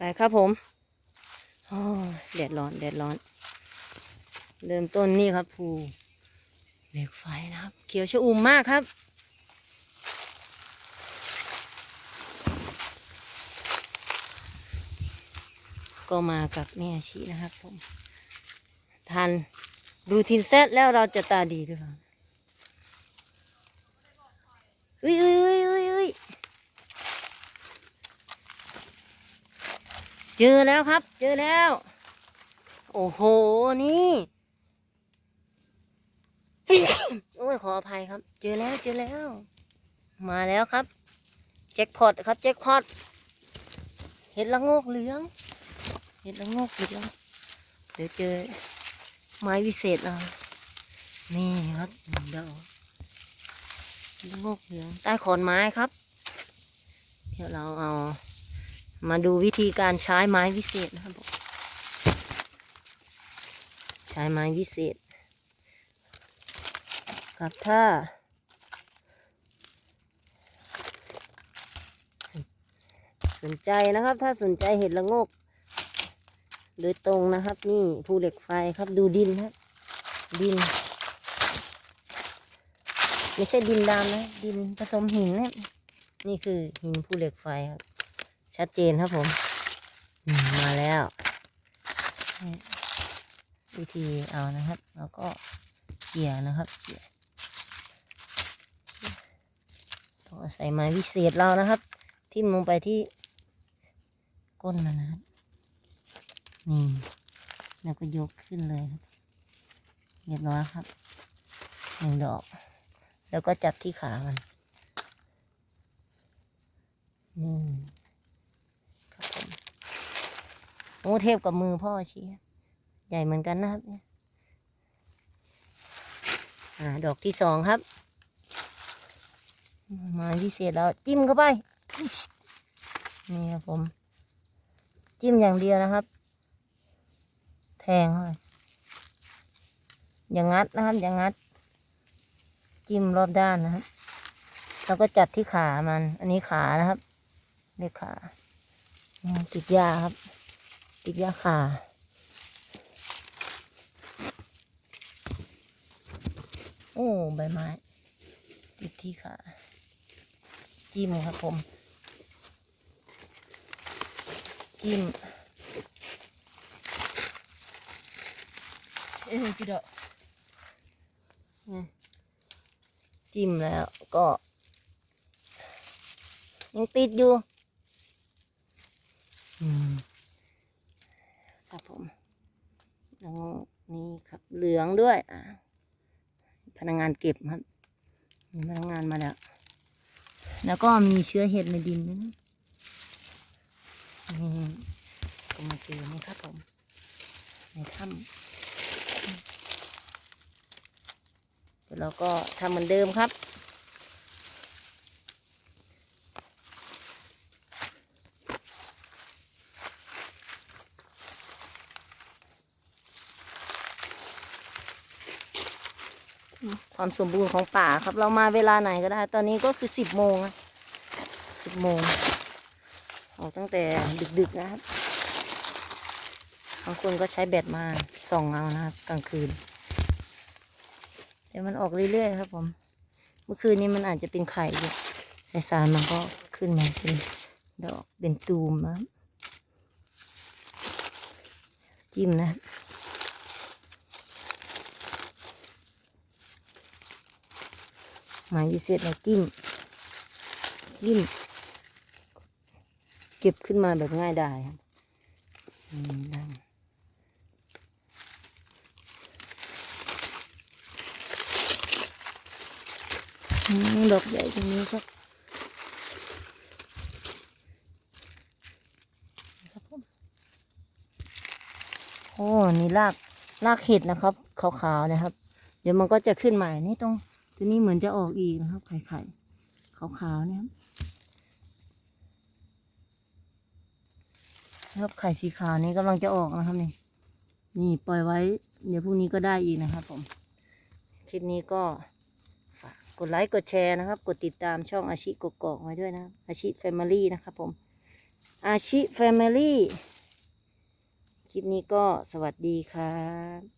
ไปครับผมโอ้แดดร้อนแดดร้อน เริ่มต้นนี่ครับภูเหล็กไฟนะครับ เขียวชอุ่มมากครับ ก็มากับแม่ชีนะครับผมทานดูทินเซตแล้วเราจะตาดีหรือเปล่าอุ้ยอุ้ยอุ้ยอุ้ยอุ้ย เจอแล้วครับ เจอแล้ว โอ้โห นี่ โอ้ยขออภัยครับ เจอแล้วเจอแล้ว มาแล้วครับ แจ็คพอตครับ แจ็คพอตเห็ดละโงกเหลือง เห็ดละโงกเหลือง เดี๋ยวเจอ ไม้วิเศษเรานี่ครับหนึ่งดอกเห็ดละงกเหลือง ใต้ขอนไม้ครับ เดี๋ยวเราเอา มาดูวิธีการใช้ไม้วิเศษนะครับผมใช้ไม้วิเศษ ครับถ้า สนใจนะครับ ถ้าสนใจเห็ดละงก โดยตรงนะครับ นี่ภูเหล็กไฟครับดูดินครับ ดิน ไม่ใช่ดินดำนะ ดินผสมหินนะนี่คือหินภูเหล็กไฟครับ ชัดเจนครับผม มาแล้ว วิธีเอานะครับ แล้วก็เกี่ยนะครับเกี่ยต้องอาศัยไม้วิเศษเรานะครับ ทิ่มลงไปที่ก้นมันนะครับนี่แล้วก็ยกขึ้นเลยครับเรียบร้อยครับหนึ่งดอก แล้วก็จับที่ขามันนี่ ครับผม โอ้เทียบกับมือพ่อชี้ใหญ่เหมือนกันนะครับอ่าดอกที่สองครับมาพิเศษแล้วจิ้มเข้าไป นี่ครับผม จิ้มอย่างเดียวนะครับ แทงเข้าไปอย่างงัดนะครับ อย่างงัด จิ้มรอบด้านนะครับแล้วก็จับที่ขามัน อันนี้ขานะครับเรียกขาติดยาครับ ติดยาขาโอ้ใบไม้ติดที่ขาจิ้มครับผมจิ้มเอ้ยจิดอกจิ้มแล้วก็ ยังติดอยู่ อืม ครับผม แล้วนี่ครับ เหลืองด้วยพนักงานเก็บครับมีพนักงานมาแล้ว แล้วก็มีเชื้อเห็ดในดินด้วยนะนี่ก็มาเจอนี่ครับผมในถ้ำเดี๋ยวเราก็ทำเหมือนเดิมครับ ความสมบูรณ์ของป่าครับ เรามาเวลาไหนก็ได้ ตอนนี้ก็คือสิบโมงสิบโมงออกตั้งแต่ดึกๆนะครับบางคนก็ใช้แบตมาส่องเอานะครับกลางคืนแต่มันออกเรื่อยๆครับ ผม เมื่อคืนนี้มันอาจจะเป็นไข่อยู่สายๆมันก็ขึ้นมาเป็นดอกเป็นตูมนะจิ้มนะครับ หมายวิเศษเราจิ้ม จิ้ม เก็บขึ้นมาแบบง่ายได้ครับด้อืมดอกใหญ่ตรงนี้ครับโอ้ นี่ราก รากเห็ดนะครับ ขาวๆนะครับ เดี๋ยวมันก็จะขึ้นใหม่นี่ตรง ตัวนี้เหมือนจะออกอีกนะครับ ไข่ไข่ขาวๆเนี่ยครับครับไข่สีขาวนี้กำลังจะออกนะครับนี่นี่ปล่อยไว้ เดี๋ยวพรุ่งนี้ก็ได้อีกนะครับผมคลิปนี้ก็ฝากกดไลค์กดแชร์นะครับ กดติดตามช่องอาชิกกอกไว้ด้วยนะครับอาชิแฟมิลี่นะครับผมอาชิแฟมิลี่คลิปนี้ก็สวัสดีครับ